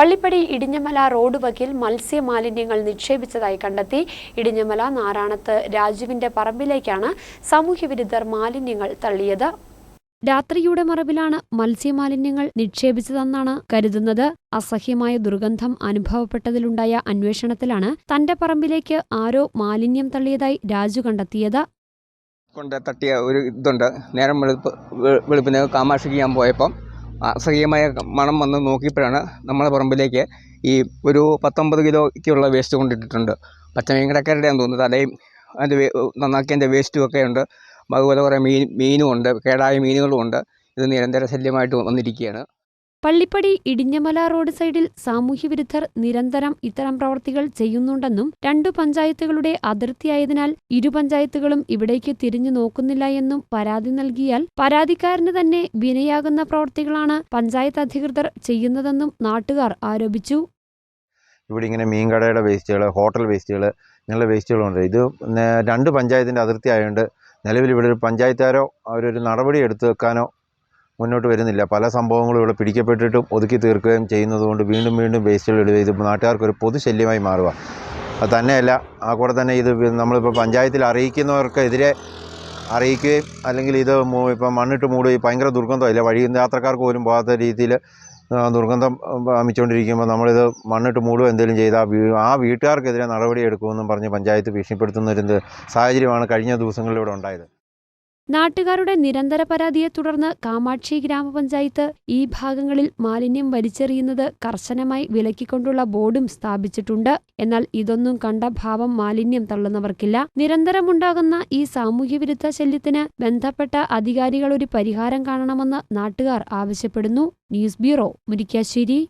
Pallippadi Idinjamala road വകിൽ മത്സ്യമാലിന്യങ്ങൾ നിക്ഷേപിച്ചതായി കണ്ടെത്തി. ഇടിഞ്ഞമല നാരായണത്ത് രാജുവിന്റെ പറമ്പിലേക്കാണ് സാമൂഹ്യവിരുദ്ധർ മാലിന്യങ്ങൾ തള്ളിയത്. രാത്രിയുടെ മറവിലാണ് മത്സ്യമാലിന്യങ്ങൾ നിക്ഷേപിച്ചതെന്നാണ് കരുതുന്നത്. അസഹ്യമായ ദുർഗന്ധം അനുഭവപ്പെട്ടതിലുണ്ടായ അന്വേഷണത്തിലാണ് തന്റെ പറമ്പിലേക്ക് ആരോ മാലിന്യം തള്ളിയതായി രാജു കണ്ടെത്തിയത്. കൊണ്ട് തട്ടിയ ഒരു ഇതുണ്ട്. നേരം വെളുപ്പ് വെളുപ്പിന് കാമാക്ഷിക്ക് ഞാൻ പോയപ്പം അസഹ്യമായ മണം വന്ന് നോക്കിയപ്പോഴാണ് നമ്മളെ പറമ്പിലേക്ക് ഈ ഒരു പത്തൊമ്പത് കിലോയ്ക്കുള്ള വേസ്റ്റ് കൊണ്ടിട്ടിട്ടുണ്ട്. പച്ചമീൻ കടക്കാരുടെയാണെന്ന് തോന്നുന്നു തലയും അതിന്റെ നന്നാക്കിയതിന്റെ വേസ്റ്റും ഒക്കെ ഉണ്ട്. അതുപോലെ കുറേ മീൻ മീനും ഉണ്ട്. കേടായ മീനുകളും ഉണ്ട്. ഇത് നിരന്തര ശല്യമായിട്ട് വന്നിരിക്കുകയാണ്. പള്ളിപ്പടി ഇടിഞ്ഞമല റോഡ് സൈഡിൽ സാമൂഹ്യവിരുദ്ധർ നിരന്തരം ഇത്തരം പ്രവർത്തികൾ ചെയ്യുന്നുണ്ടെന്നും രണ്ടു പഞ്ചായത്തുകളുടെ അതിർത്തിയായതിനാൽ ഇരു പഞ്ചായത്തുകളും ഇവിടേക്ക് തിരിഞ്ഞു നോക്കുന്നില്ല എന്നും പരാതി നൽകിയാൽ പരാതിക്കാരന് തന്നെ വിനയാകുന്ന പ്രവർത്തികളാണ് പഞ്ചായത്ത് അധികൃതർ ചെയ്യുന്നതെന്നും നാട്ടുകാർ ആരോപിച്ചു. ഇവിടെ ഇങ്ങനെ മീൻകടയുടെ വേസ്റ്റുകൾ ഹോട്ടൽ വേസ്റ്റുകൾ ഇങ്ങനെയുള്ള വേസ്റ്റുകളുണ്ട് ഇത് രണ്ട് പഞ്ചായത്തിന്റെ അതിർത്തി ആയതുകൊണ്ട് നിലവിൽ ഇവിടെ ഒരു പഞ്ചായത്തുകാരോ അവരൊരു നടപടി എടുത്തു വെക്കാനോ മുന്നോട്ട് വരുന്നില്ല. പല സംഭവങ്ങളും ഇവിടെ പിടിക്കപ്പെട്ടിട്ടും ഒതുക്കി തീർക്കുകയും ചെയ്യുന്നതുകൊണ്ട് വീണ്ടും വീണ്ടും വേസ്റ്റുകൾ ഇടുകയും ഇത് നാട്ടുകാർക്ക് ഒരു പൊതുശല്യമായി മാറുക. അത് തന്നെയല്ല ആ കൂടെ തന്നെ ഇത് നമ്മളിപ്പോൾ പഞ്ചായത്തിൽ അറിയിക്കുന്നവർക്കെതിരെ അറിയിക്കുകയും അല്ലെങ്കിൽ ഇത് ഇപ്പം മണ്ണിട്ട് മൂടുകയും ഭയങ്കര ദുർഗന്ധമില്ല? വഴി യാത്രക്കാർക്ക് പോലും പോകാത്ത രീതിയിൽ ആ, ദുർഗന്ധം അമിച്ചുകൊണ്ടിരിക്കുമ്പോൾ നമ്മളിത് മണ്ണിട്ട് മൂടുക എന്തെങ്കിലും ചെയ്താൽ വീ- ആ വീട്ടുകാർക്കെതിരെ നടപടി എടുക്കുമെന്നും പറഞ്ഞ് പഞ്ചായത്ത് ഭീഷണിപ്പെടുത്തുന്ന ഒരു സാഹചര്യമാണ് കഴിഞ്ഞ ദിവസങ്ങളിലൂടെ ഉണ്ടായത്. നാട്ടുകാരുടെ നിരന്തര പരാതിയെ തുടർന്ന് കാമാക്ഷി ഗ്രാമപഞ്ചായത്ത് ഈ ഭാഗങ്ങളിൽ മാലിന്യം വലിച്ചെറിയുന്നത് കർശനമായി വിലക്കിക്കൊണ്ടുള്ള ബോർഡും സ്ഥാപിച്ചിട്ടുണ്ട്. എന്നാൽ ഇതൊന്നും കണ്ട ഭാവം മാലിന്യം തള്ളുന്നവർക്കില്ല. നിരന്തരമുണ്ടാകുന്ന ഈ സാമൂഹ്യ വിരുദ്ധ ശല്യത്തിന് ബന്ധപ്പെട്ട അധികാരികൾ ഒരു പരിഹാരം കാണണമെന്ന് നാട്ടുകാർ ആവശ്യപ്പെടുന്നു. News bureau Murikkassery.